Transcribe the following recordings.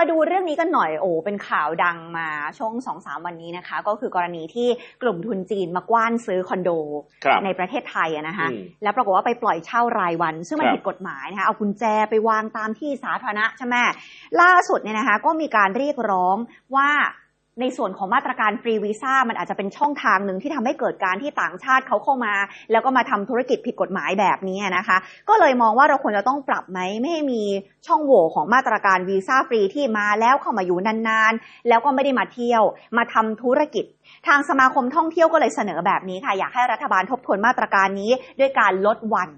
มาดูเรื่องนี้กันหน่อยโอ้เป็นข่าวดังมาช่วงสองสามวันนี้นะคะ ก็คือกรณีที่กลุ่มทุนจีนมากว้านซื้อคอนโดครับในประเทศไทยอะนะคะอืมแล้วปรากฏว่าไปปล่อยเช่ารายวัน ซึ่งมันครับผิดกฎหมายนะคะเอากุญแจไปวางตามที่สาธารณะใช่ไหมล่าสุดเนี่ยนะคะก็มีการเรียกร้องว่า ในส่วนของมาตรการฟรีวีซ่ามันอาจจะเป็นช่องทางหนึ่งที่ทำให้เกิดการที่ต่างชาติเขาเข้ามา แล้วก็มาทำธุรกิจผิดกฎหมายแบบนี้นะคะ ก็เลยมองว่าเราควรจะต้องปรับไหมไม่ให้มีช่องโหว่ของมาตรการวีซ่าฟรีที่มาแล้วเข้ามาอยู่นานๆ แล้วก็ไม่ได้มาเที่ยว มาทำธุรกิจ ทางสมาคมท่องเที่ยวก็เลยเสนอแบบนี้ค่ะ อยากให้รัฐบาลทบทวนมาตรการนี้ด้วยการลดวัน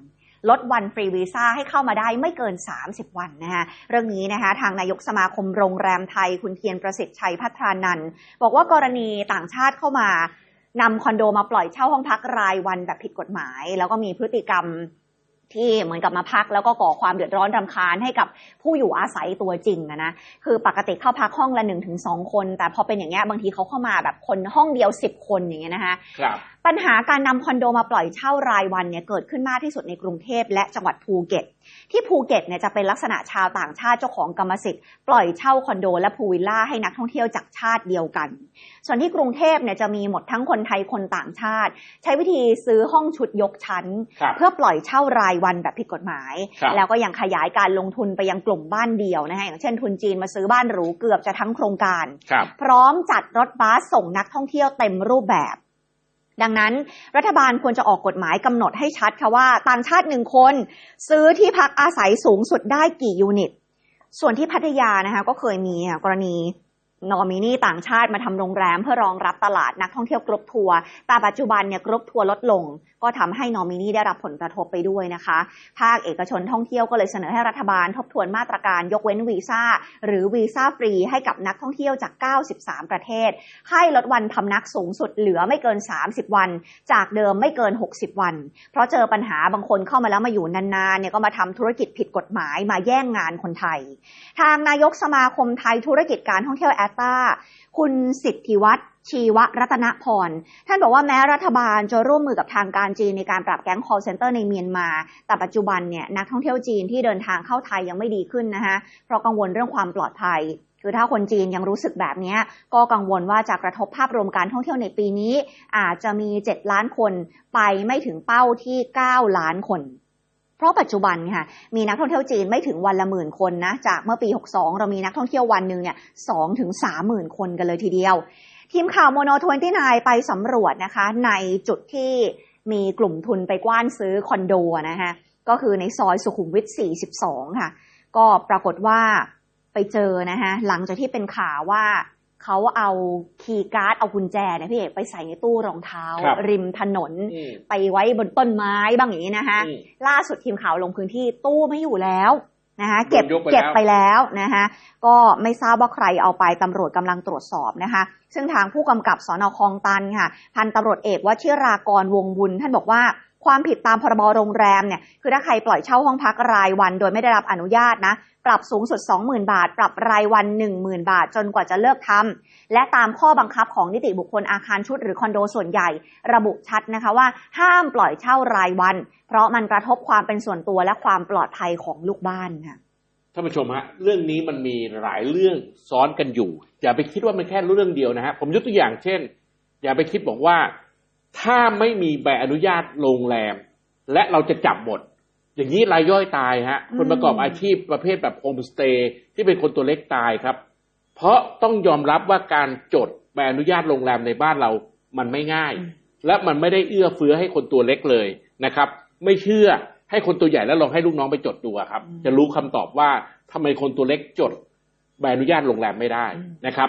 ลดวันฟรีวีซ่าให้เข้ามาได้ไม่เกิน 30 วันนะคะเรื่องนี้นะคะทางนายกสมาคมโรงแรมไทยคุณเทียนประสิทธิ์ชัยพัฒรานันท์บอกว่ากรณีต่างชาติเข้ามานำคอนโดมาปล่อยเช่าห้องพักรายวันแบบผิดกฎหมาย แล้วก็มีพฤติกรรมที่เหมือนกับมาพักแล้วก็ก่อความเดือดร้อนรำคาญให้กับผู้อยู่อาศัยตัวจริงอะนะคือปกติเข้าพักห้องละหนึ่งถึงสองคน แต่พอเป็นอย่างเงี้ยบางทีเขาเข้ามาแบบคนห้องเดียวสิบคนอย่างเงี้ยนะคะครับ ปัญหาการนำคอนโดมาปล่อยเช่ารายวันเนี่ยเกิดขึ้นมากที่สุดในกรุงเทพและจังหวัดภูเก็ต ที่ภูเก็ตเนี่ยจะเป็นลักษณะชาวต่างชาติเจ้าของกรรมสิทธิ์ปล่อยเช่าคอนโดและพูลวิลล่าให้นักท่องเที่ยวจากชาติเดียวกัน ส่วนที่กรุงเทพเนี่ยจะมีหมดทั้งคนไทยคนต่างชาติ ใช้วิธีซื้อห้องชุดยกชั้นครับเพื่อปล่อยเช่ารายวันแบบผิดกฎหมายครับแล้วก็ยังขยายการลงทุนไปยังกลุ่มบ้านเดียวนะคะอย่างเช่นทุนจีนมาซื้อบ้านหรูเกือบจะทั้งโครงการครับพร้อมจัดรถบัสส่งนักท่องเที่ยวเต็มรูปแบบ ดังนั้นรัฐบาลควรจะออกกฎหมายกำหนดให้ชัดค่ะว่า ต่างชาติหนึ่งคน ซื้อที่พักอาศัยสูงสุดได้กี่ยูนิต ส่วนที่พัทยานะคะก็เคยมีกรณี นอมินีต่างชาติมาทำโรงแรมเพื่อรองรับตลาดนักท่องเที่ยวกรุ๊ปทัวร์ แต่ปัจจุบันเนี่ยกรุ๊ปทัวร์ลดลง ก็ทำให้นอมินีได้รับผลกระทบไปด้วยนะคะ ภาคเอกชนท่องเที่ยวก็เลยเสนอให้รัฐบาลทบทวนมาตรการยกเว้นวีซ่า หรือวีซ่าฟรีให้กับนักท่องเที่ยวจาก 93 ประเทศ ให้ลดวันพำนักสูงสุดเหลือไม่เกิน 30 วัน จากเดิมไม่เกิน 60 วัน เพราะเจอปัญหาบางคนเข้ามาแล้วมาอยู่นานๆเนี่ยก็มาทำธุรกิจผิดกฎหมายมาแย่งงานคนไทย ทางนายกสมาคมไทยธุรกิจการท่องเที่ยวแอตตาคุณสิทธิวัฒน์ชีวรัตนพร ท่านบอกว่าแม้รัฐบาลจะร่วมมือกับทางการจีนในการปราบแก๊ง call center ในเมียนมา แต่ปัจจุบันเนี่ยนักท่องเที่ยวจีนที่เดินทางเข้าไทยยังไม่ดีขึ้นนะคะเพราะกังวลเรื่องความปลอดภัยคือถ้าคนจีนยังรู้สึกแบบนี้ ก็กังวลว่าจะกระทบภาพรวมการท่องเที่ยวในปีนี้ อาจจะมี 7 ล้านคนไปไม่ถึงเป้าที่ 9 ล้านคน ราะปัจจุบันค่ะมีนักท่องเที่ยวจีนไม่ถึงวันละหมื่นคนนะจากเมื่อปี 62 เรามีนักท่องเที่ยววันหนึ่งเนี่ย2ถึง3หมื่นคนกันเลยทีเดียว ทีมข่าวโมโน29ไปสำรวจนะคะ ในจุดที่มีกลุ่มทุนไปกว้านซื้อคอนโดนะคะก็คือในซอยสุขุมวิท 42 ค่ะ ก็ปรากฏว่าไปเจอนะคะหลังจากที่เป็นข่าวว่า เขาเอาคีย์การ์ดเอากุญแจเนี่ยพี่เอกไปใส่ในตู้รองเท้า ครับริมถนน อืมไปไว้บนต้นไม้บ้างอย่างนี้นะคะอืมล่าสุดทีมข่าวลงพื้นที่ตู้ไม่อยู่แล้วนะคะเก็บโดนยกไปแล้ว เก็บไปแล้วนะคะก็ไม่ทราบว่าใครเอาไปตำรวจกำลังตรวจสอบนะคะ ซึ่งทางผู้กำกับสอนอคลองตันค่ะ พันตำรวจเอกวชิรากรวงบุญ ท่านบอกว่าความผิดตามพรบโรงแรมเนี่ยคือถ้าใครปล่อยเช่าห้องพักรายวันโดยไม่ได้รับอนุญาตนะ ปรับสูงสุด 20,000 บาท ปรับรายวัน 10,000 บาท จนกว่าจะเลิกทำและตามข้อบังคับของนิติบุคคลอาคารชุดหรือคอนโดส่วนใหญ่ ระบุชัดนะคะว่า ห้ามปล่อยเช่ารายวัน เพราะมันกระทบความเป็นส่วนตัวและความปลอดภัยของลูกบ้านค่ะ ท่านผู้ชมฮะเรื่องนี้มันมีหลายเรื่องซ้อนกันอยู่ อย่าไปคิดว่ามันแค่เรื่องเดียวนะฮะผมยกตัวอย่างเช่น อย่าไปคิดบอกว่า ถ้าไม่มีใบอนุญาตโรงแรม และเราจะจับหมด อย่างนี้รายย่อยตายฮะอืมคนประกอบอาชีพประเภทแบบโฮมสเตย์ที่เป็นคนตัวเล็กตายครับ เพราะต้องยอมรับว่าการจดใบอนุญาตโรงแรมในบ้านเรามันไม่ง่าย และมันไม่ได้เอื้อเฟื้อให้คนตัวเล็กเลยนะครับ ไม่เชื่อ ให้คนตัวใหญ่แล้วลองให้ลูกน้องไปจดดูอะครับอืมจะรู้คำตอบว่าทำไมคนตัวเล็กจดใบอนุญาตโรงแรมไม่ได้อืมนะครับ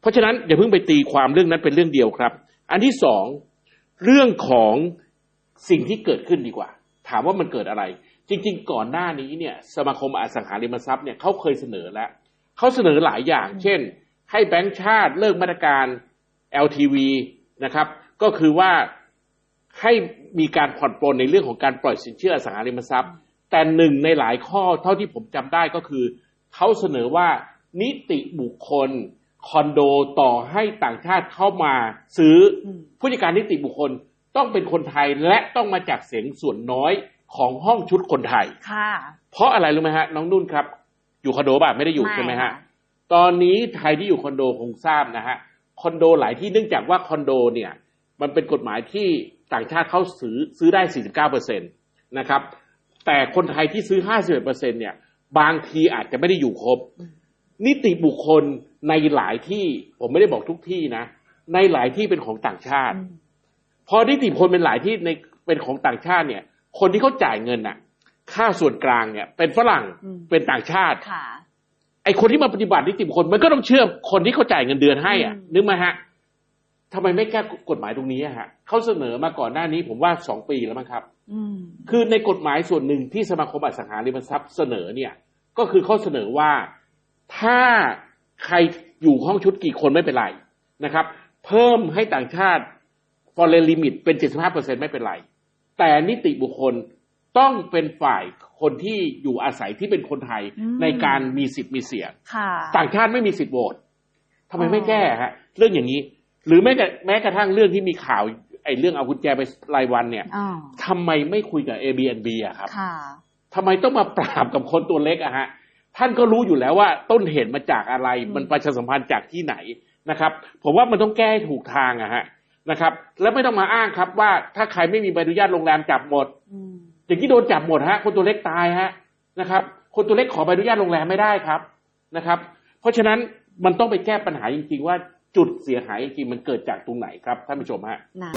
เพราะฉะนั้นอย่าเพิ่งไปตีความเรื่องนั้นเป็นเรื่องเดียวครับ อันที่สองเรื่องของสิ่งที่เกิดขึ้นดีกว่า ถามว่ามันเกิดอะไร จริง ๆ ก่อนหน้านี้เนี่ย สมาคมอสังหาริมทรัพย์เนี่ยเขาเคยเสนอแล้วเขาเสนอหลายอย่าง เช่น ให้แบงก์ชาติเลิกมาตรการ LTV นะครับ ก็คือว่า ให้มีการผ่อนปลนในเรื่องของการปล่อยสินเชื่ออสังหาริมทรัพย์ แต่หนึ่งในหลายข้อเท่าที่ผมจำได้ก็คือ เขาเสนอว่านิติบุคคลคอนโดต่อให้ต่างชาติเข้ามาซื้ออมผู้จัดการนิติบุคคลต้องเป็นคนไทยและต้องมาจากเสียงส่วนน้อยของห้องชุดคนไทยค่ะเพราะอะไรรู้ไหมฮะน้องนุ่นครับ อยู่คอนโดป่ะไม่ได้อยู่ไม่ใช่ไหมฮะค่ะตอนนี้ใครที่อยู่คอนโดคงทราบนะฮะคอนโดหลายที่เนื่องจากว่าคอนโดเนี่ย มันเป็นกฎหมายที่ ต่างชาติเขาซื้อซื้อได้ 49เปอร์เซ็นตนะครับ แต่คนไทยที่ซื้อ 51เปอร์เซ็นเนี่ย บางทีอาจจะไม่ได้อยู่ครบ นิติบุคคลในหลายที่ ผมไม่ได้บอกทุกที่นะ ในหลายที่เป็นของต่างชาติ พอนิติบุคคลเป็นหลายที่ในเป็นของต่างชาติเนี่ย คนที่เขาจ่ายเงินน่ะ ค่าส่วนกลางเนี่ย เป็นฝรั่งอืมเป็นต่างชาติค่ะไอคนที่มาปฏิบัตินิติบุคคลมันก็ต้องเชื่อคนที่เขาจ่ายเงินเดือนให้อะอืมนึกไหมฮะ ทำไมไม่แก้กฎหมายตรงนี้อะฮะเขาเสนอมาก่อนหน้านี้ผมว่าสองปีแล้วมั้งครับอืมคือในกฎหมายส่วนหนึ่งที่สมาคมอสังหาริมทรัพย์เสนอเนี่ย ก็คือเขาเสนอว่าถ้าใครอยู่ห้องชุดกี่คนไม่เป็นไรนะครับ เพิ่มให้ต่างชาติ foreign limit เป็น 75%ไม่เป็นไร แต่นิติบุคคลต้องเป็นฝ่ายคนที่อยู่อาศัยที่เป็นคนไทยอืมในการมีสิทธิ์มีเสียงค่ะต่างชาติไม่มีสิทธิ์โหวตทำไมอ๋อไม่แก้ฮะ เรื่องอย่างนี้ หรือแม้แต่แม้กระทั่งเรื่องที่มีข่าวไอ้เรื่องเอากุญแจไปรายวันเนี่ยอ๋อทำไมไม่คุยกับ Airbnb อะครับค่ะทำไมต้องมาปราบกับคนตัวเล็กอะฮะท่านก็รู้อยู่แล้วว่าต้นเหตุมาจากอะไรอืมมันประชาสัมพันธ์จากที่ไหนนะครับ ผมว่ามันต้องแก้ให้ถูกทางอะฮะนะครับ แล้วไม่ต้องมาอ้างครับว่าถ้าใครไม่มีใบอนุญาตโรงแรมจับหมดอืมอย่างที่โดนจับหมดฮะ คนตัวเล็กตายฮะนะครับ คนตัวเล็กขอใบอนุญาตโรงแรมไม่ได้ครับนะครับ เพราะฉะนั้นมันต้องไปแก้ปัญหาจริง ๆ ว่า จุดเสียหายจริงมันเกิดจากตรงไหนครับท่านผู้ชมฮะ นะ